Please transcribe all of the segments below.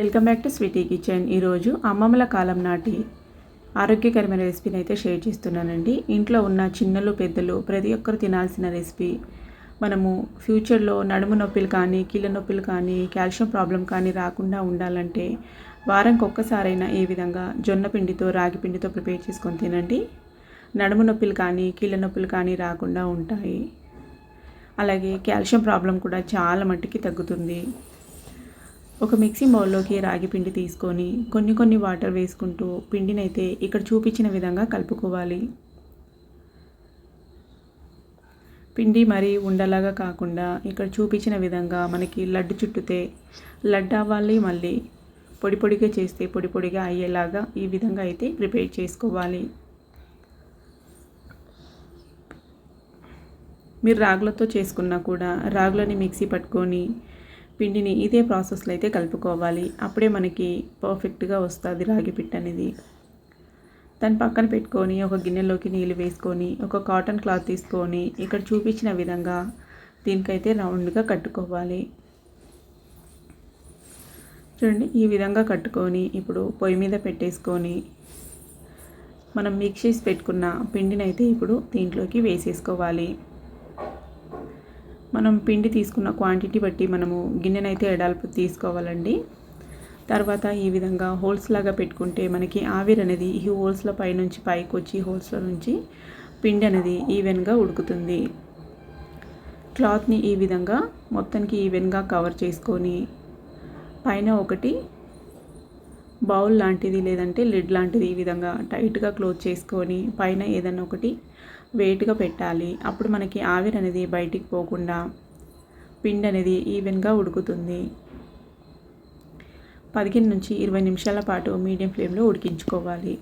Welcome back to Sweety Kitchen. ఈరోజు అమ్మమ్మల కాలం నాటి ఆరోగ్యకరమైన రెసిపీని అయితే షేర్ చేస్తున్నానండి. ఇంట్లో ఉన్న చిన్నలు పెద్దలు ప్రతి ఒక్కరు తినాల్సిన రెసిపీ. మనము ఫ్యూచర్లో నడుము నొప్పులు కానీ కీళ్ళ నొప్పులు కానీ కాల్షియం ప్రాబ్లం కానీ రాకుండా ఉండాలంటే వారంకి ఒక్కసారైనా ఈ విధంగా జొన్న పిండితో రాగి పిండితో ప్రిపేర్ చేసుకొని తినండి. నడుము నొప్పులు కానీ కీళ్ళ నొప్పులు కానీ రాకుండా ఉంటాయి. అలాగే కాల్షియం ప్రాబ్లం కూడా చాలా మట్టికి తగ్గుతుంది. ఒక మిక్సీ బౌల్లోకి రాగి పిండి తీసుకొని కొన్ని కొన్ని వాటర్ వేసుకుంటూ పిండినైతే ఇక్కడ చూపించిన విధంగా కలుపుకోవాలి. పిండి మరీ ఉండలాగా కాకుండా ఇక్కడ చూపించిన విధంగా మనకి లడ్డు చుట్టితే లడ్డు అవ్వాలి మళ్ళీ పొడి పొడిగా చేస్తే పొడి పొడిగా అయ్యేలాగా ఈ విధంగా అయితే ప్రిపేర్ చేసుకోవాలి. మీరు రాగులతో చేసుకున్నా కూడా రాగులని మిక్సీ పట్టుకొని పిండిని ఇదే ప్రాసెస్లో అయితే కలుపుకోవాలి. అప్పుడే మనకి పర్ఫెక్ట్గా వస్తుంది రాగి పిట్ అనేది. దాని పక్కన పెట్టుకొని ఒక గిన్నెలోకి నీళ్ళు వేసుకొని ఒక కాటన్ క్లాత్ తీసుకొని ఇక్కడ చూపించిన విధంగా దీనికైతే రౌండ్గా కట్టుకోవాలి. చూడండి ఈ విధంగా కట్టుకొని ఇప్పుడు పొయ్యి మీద పెట్టేసుకొని మనం మిక్స్ చేసి పెట్టుకున్న పిండిని అయితే ఇప్పుడు దీంట్లోకి వేసేసుకోవాలి. మనం పిండి తీసుకున్న క్వాంటిటీ బట్టి మనము గిన్నెనైతే ఎడాల్పు తీసుకోవాలండి. తర్వాత ఈ విధంగా హోల్స్ లాగా పెట్టుకుంటే మనకి ఆవిరి అనేది ఈ హోల్స్ల పైనుంచి పైకి వచ్చి హోల్స్ల నుంచి పిండి అనేది ఈవెన్గా ఉడుకుతుంది. క్లాత్ని ఈ విధంగా మొత్తానికి ఈవెన్గా కవర్ చేసుకొని పైన ఒకటి బౌల్ లాంటిది లేదంటే లిడ్ లాంటిది ఈ విధంగా టైట్గా క్లోజ్ చేసుకొని పైన ఏదైనా ఒకటి వెయిట్గా పెట్టాలి. అప్పుడు మనకి ఆవిరి అనేది బయటికి పోకుండా పిండి అనేది ఈవెన్గా ఉడుకుతుంది. పదిహేను నుంచి ఇరవై నిమిషాల పాటు మీడియం ఫ్లేమ్లో ఉడికించుకోవాలి.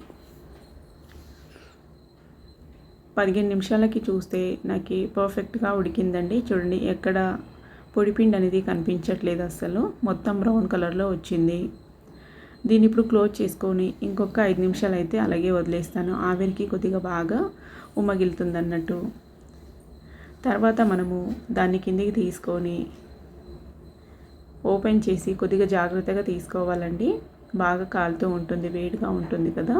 పదిహేను నిమిషాలకి చూస్తే నాకు పర్ఫెక్ట్గా ఉడికిందండి. చూడండి ఎక్కడ పొడిపిండి అనేది కనిపించట్లేదు అసలు మొత్తం బ్రౌన్ కలర్లో వచ్చింది. దీన్ని ఇప్పుడు క్లోజ్ చేసుకొని ఇంకొక ఐదు నిమిషాలు అయితే అలాగే వదిలేస్తాను. ఆవిరికి కొద్దిగా బాగా ఉమ్మగిలుతుంది అన్నట్టు తర్వాత మనము దాన్ని కిందికి తీసుకొని ఓపెన్ చేసి కొద్దిగా జాగ్రత్తగా తీసుకోవాలండి. బాగా కాలుతూ ఉంటుంది వేడిగా ఉంటుంది కదా.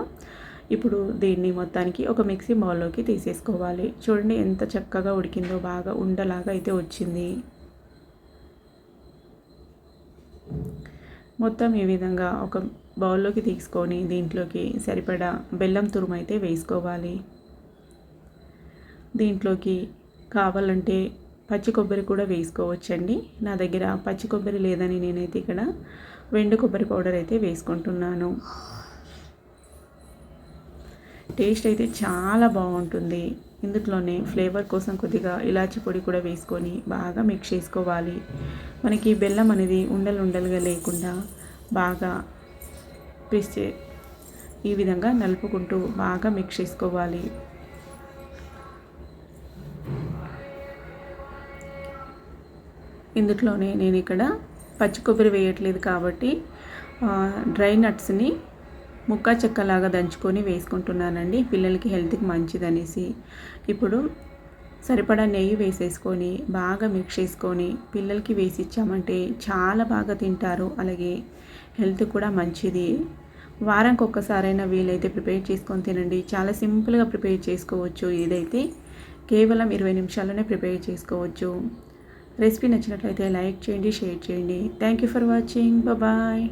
ఇప్పుడు దీన్ని మొత్తానికి ఒక మిక్సీ బౌల్లోకి తీసేసుకోవాలి. చూడండి ఎంత చక్కగా ఉడికిందో బాగా ఉండలాగా అయితే వచ్చింది. మొత్తం ఈ విధంగా ఒక బౌల్లోకి తీసుకొని దీంట్లోకి సరిపడా బెల్లం తురుమైతే వేసుకోవాలి. దీంట్లోకి కావాలంటే పచ్చి కొబ్బరి కూడా వేసుకోవచ్చండి. నా దగ్గర పచ్చి కొబ్బరి లేదని నేనైతే ఇక్కడ వెండు కొబ్బరి పౌడర్ అయితే వేసుకుంటున్నాను. టేస్ట్ అయితే చాలా బాగుంటుంది. ఇందులోనే ఫ్లేవర్ కోసం కొద్దిగా ఇలాచి పొడి కూడా వేసుకొని బాగా మిక్స్ చేసుకోవాలి. మనకి బెల్లం అనేది ఉండలు ఉండలుగా లేకుండా బాగా పిస్తే ఈ విధంగా నలుపుకుంటూ బాగా మిక్స్ చేసుకోవాలి. ఇందులోనే నేను ఇక్కడ పచ్చి కొబ్బరి వేయట్లేదు కాబట్టి డ్రై నట్స్ని ముక్క చెక్కలాగా దంచుకొని వేసుకుంటున్నానండి. పిల్లలకి హెల్త్కి మంచిదనేసి. ఇప్పుడు సరిపడా నెయ్యి వేసేసుకొని బాగా మిక్స్ చేసుకొని పిల్లలకి వేసి ఇచ్చామంటే చాలా బాగా తింటారు. అలాగే హెల్త్ కూడా మంచిది. వారానికి ఒక్కసారైనా వీలైతే ప్రిపేర్ చేసుకొని తినండి. చాలా సింపుల్గా ప్రిపేర్ చేసుకోవచ్చు ఇదైతే. కేవలం ఇరవై నిమిషాల్లోనే ప్రిపేర్ చేసుకోవచ్చు. రెసిపీ నచ్చినట్లయితే లైక్ చేయండి షేర్ చేయండి. Thank you for watching. Bye.